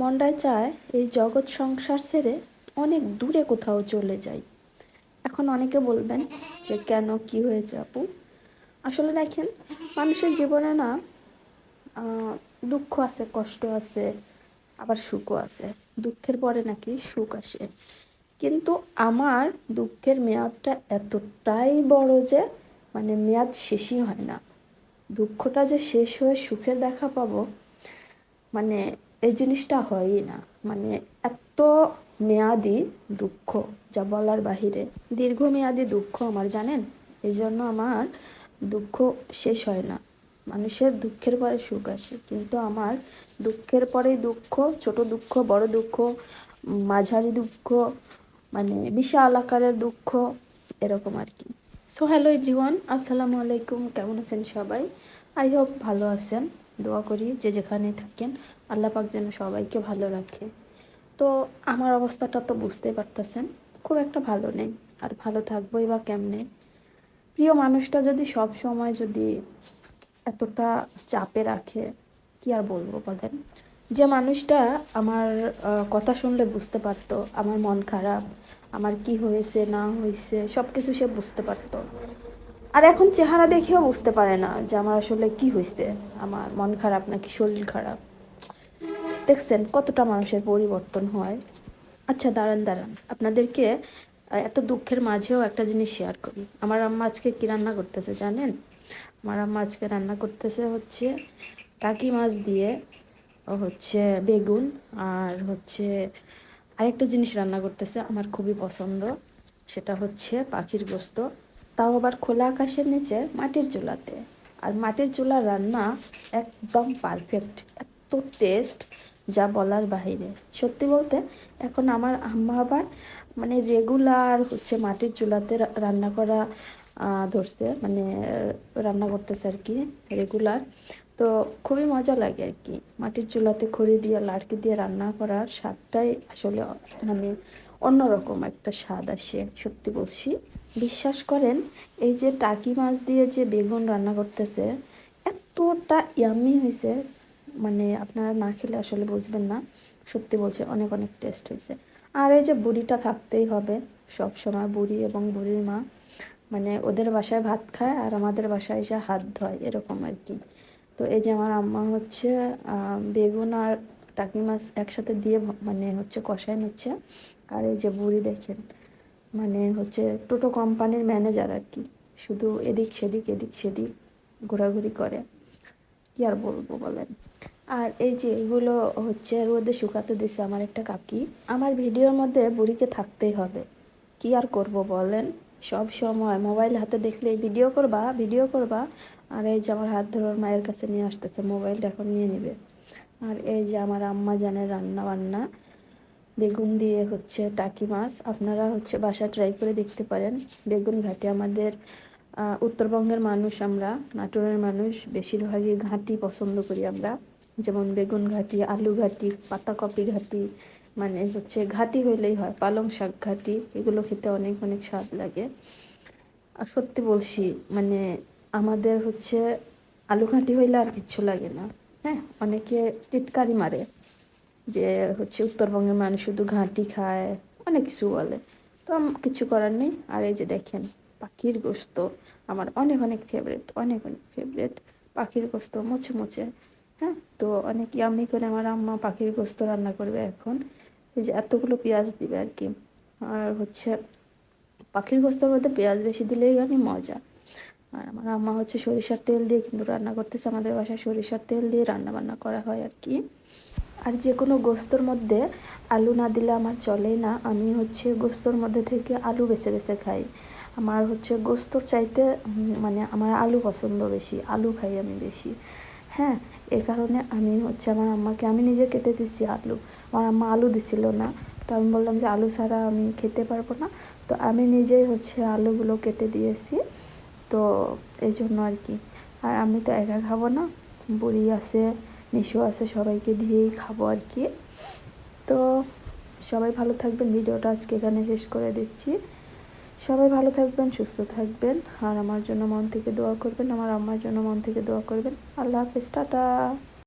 মনটায় চায় এই জগৎ সংসার ছেড়ে অনেক দূরে কোথাও চলে যাই। এখন অনেকে বলবেন যে, কেন? কি হয়েছে আপু? আসলে দেখেন, মানুষের জীবনে না দুঃখ আছে, কষ্ট আছে, আবার সুখও আছে। দুঃখের পরে নাকি সুখ আসে। কিন্তু আমার দুঃখের মেয়াদটা এতটাই বড় যে মানে মেয়াদ শেষই হয় না। দুঃখটা যে শেষ হয়ে সুখের দেখা পাবো মানে এই জিনিসটা হয়ই না। মানে এত মেয়াদি দুঃখ, যা বলার বাহিরে। দীর্ঘমেয়াদি দুঃখ আমার, জানেন? এই জন্য আমার দুঃখ শেষ হয় না। মানুষের দুঃখের পরে সুখ আসে। কিন্তু আমার দুঃখের পরেই দুঃখ, ছোট দুঃখ, বড় দুঃখ, মাঝারি দুঃখ মানে বিশাল আকারের দুঃখ, এরকম আর কি। সো হ্যালো এভরিওয়ান আসসালামু আলাইকুম। কেমন আছেন সবাই? আই হোপ ভালো আছেন। দোয়া করি যে যেখানে থাকেন, আল্লাহ পাক যেন সবাইকে ভালো রাখে। তো আমার অবস্থাটা তো বুঝতেই পারতেছেন, খুব একটা ভালো নেই। আর ভালো থাকবোই বা কেমনে? প্রিয় মানুষটা যদি সব সময় যদি এতটা চাপে রাখে, কি আর বলব বলেন? যে মানুষটা আমার কথা শুনলে বুঝতে পারতো, আমার মন খারাপ, আমার কি হয়েছে, না হয়েছে সব কিছু সে বুঝতে পারতো। আর এখন চেহারা দেখেও বুঝতে পারে না যে আমার আসলে কি হয়েছে। আমার মন খারাপ নাকি শরীর খারাপ? দেখছেন কতটা মানুষের পরিবর্তন হয়। আচ্ছা দাঁড়ান দাঁড়ান। আপনাদেরকে এত দুঃখের মাঝেও একটা জিনিস শেয়ার করি। আমার আম্মা আজকে কী রান্না করতেছে জানেন? আমার আম্মা আজকে রান্না করতেছে হচ্ছে টাকি মাছ দিয়ে হচ্ছে বেগুন আর হচ্ছে আরেকটা জিনিস রান্না করতেছে আমার খুবই পছন্দ। সেটা হচ্ছে পাখির গোস্ত। তাও আবার খোলা আকাশের নিচে মাটির চুলাতে। আর মাটির চুলার রান্না একদম পারফেক্ট এত টেস্ট যা বলার বাহিরে। সত্যি বলতে, এখন আমার আম্মা আবার মানে রেগুলার হচ্ছে মাটির চুলাতে রান্না করা ধরছে মানে রান্না করতেছে আর কি রেগুলার তো খুবই মজা লাগে আর কি। মাটির চুলাতে খড়ি দিয়ে, লাড়কি দিয়ে রান্না করার স্বাদটাই আসলে মানে অন্যরকম একটা স্বাদ আসে, সত্যি বলছি। বিশ্বাস করেন, এই যে টাকি মাছ দিয়ে যে বেগুন রান্না করতেছে, এতটা ইয়ামি হয়েছে মানে আপনারা না খেলে আসলে বুঝবেন না। সত্যি বলছে, অনেক অনেক টেস্ট হয়েছে আর এই যে বুড়িটা থাকতেই হবে সব সময় বুড়ি এবং বুড়ির মা। মানে ওদের বাসায় ভাত খায় আর আমাদের বাসায় এসে হাত ধোয়, এরকম আর কি। তো এই যে আমার আম্মা হচ্ছে বেগুন আর টাকি মাছ একসাথে দিয়ে মানে হচ্ছে কষায় নিচ্ছে। আর এই যে বুড়ি দেখেন মানে হচ্ছে টোটো কোম্পানির ম্যানেজার আর কি, শুধু এদিক সেদিক এদিক সেদিক ঘোরাঘুরি করে। কি আর বলব বলেন? আর এই যে এগুলো হচ্ছে রোদে শুকাতে দিছে আমার একটা কাকি। আমার ভিডিওর মধ্যে বুড়িকে থাকতেই হবে। কি আর করব বলেন? সব সময় মোবাইল হাতে দেখলে ভিডিও করবা ভিডিও করবা। আর এই যে আমার হাত ধরে ওর মায়ের কাছে নিয়ে আসতেছে, মোবাইলটা এখন নিয়ে নিবে। আর এই যে আমার আম্মা জানে রান্না বান্না বেগুন দিয়ে হচ্ছে টাকি মাছ। আপনারা হচ্ছে বাসা ট্রাই করে দেখতে পারেন। বেগুন ঘাটে আমাদের উত্তরবঙ্গের মানুষ আমরা, নাটোরের মানুষ বেশিরভাগই ঘাঁটি পছন্দ করি আমরা। যেমন বেগুন ঘাটি, আলু ঘাটি, পাতাকপি ঘাটি মানে হচ্ছে ঘাটি হইলেই হয়, পালং শাক ঘাটি, এগুলো খেতে অনেক অনেক স্বাদ লাগে। আর সত্যি বলছি মানে আমাদের হচ্ছে আলু ঘাঁটি হইলে আর কিচ্ছু লাগে না। হ্যাঁ অনেকে টিটকারি মারে যে হচ্ছে উত্তরবঙ্গের মানুষ শুধু ঘাঁটি খায়, অনেক কিছু বলে। তো কিছু করার নেই। আর এই যে দেখেন, পাখির গোস্ত আমার অনেক অনেক ফেভারিট অনেক অনেক ফেভারিট পাখির গোস্ত মোছে, মুছে। হ্যাঁ তো অনেক ইয়ামি করে আমার আম্মা পাখির গোস্ত রান্না করবে এখন। এই যে এতগুলো পেঁয়াজ দিবে আর কি। আর হচ্ছে পাখির গোস্তের মধ্যে পেঁয়াজ বেশি দিলেই আমি মজা। আর আমার আম্মা হচ্ছে সরিষার তেল দিয়ে কিন্তু রান্না করতেছে। আমাদের বাসায় সরিষার তেল দিয়ে রান্না বান্না করা হয় আর কি। আর যে কোনো গোস্তর মধ্যে আলু না দিলে আমার চলেই না। আমি হচ্ছে গোস্তর মধ্যে থেকে আলু বেছে বেছে খাই। আমার হচ্ছে গোস্তর চাইতে মানে আমার আলু পছন্দ বেশি, আলু খাই আমি বেশি। হ্যাঁ এ কারণে আমি হচ্ছে আমার আম্মাকে, আমি নিজে কেটে দিছি আলু। আমার আম্মা আলু দিছিল না। তো আমি বললাম যে আলু ছাড়া আমি খেতে পারব না। তো আমি নিজেই হচ্ছে আলুগুলো কেটে দিয়েছি। তো এই জন্য আর কি। আর আমি তো একা খাব না, বুড়ি আছে মিশু আছে, সবাইকে দিয়েই খাব আর কি। তো সবাই ভালো থাকবেন, ভিডিওটা আজকে এখানে শেষ করে দিচ্ছি। সবাই ভালো থাকবেন, সুস্থ থাকবেন, আর আমার জন্য মন থেকে দোয়া করবেন, আমার আম্মার জন্য মন থেকে দোয়া করবেন। আল্লাহ হাফেজ, টাটা।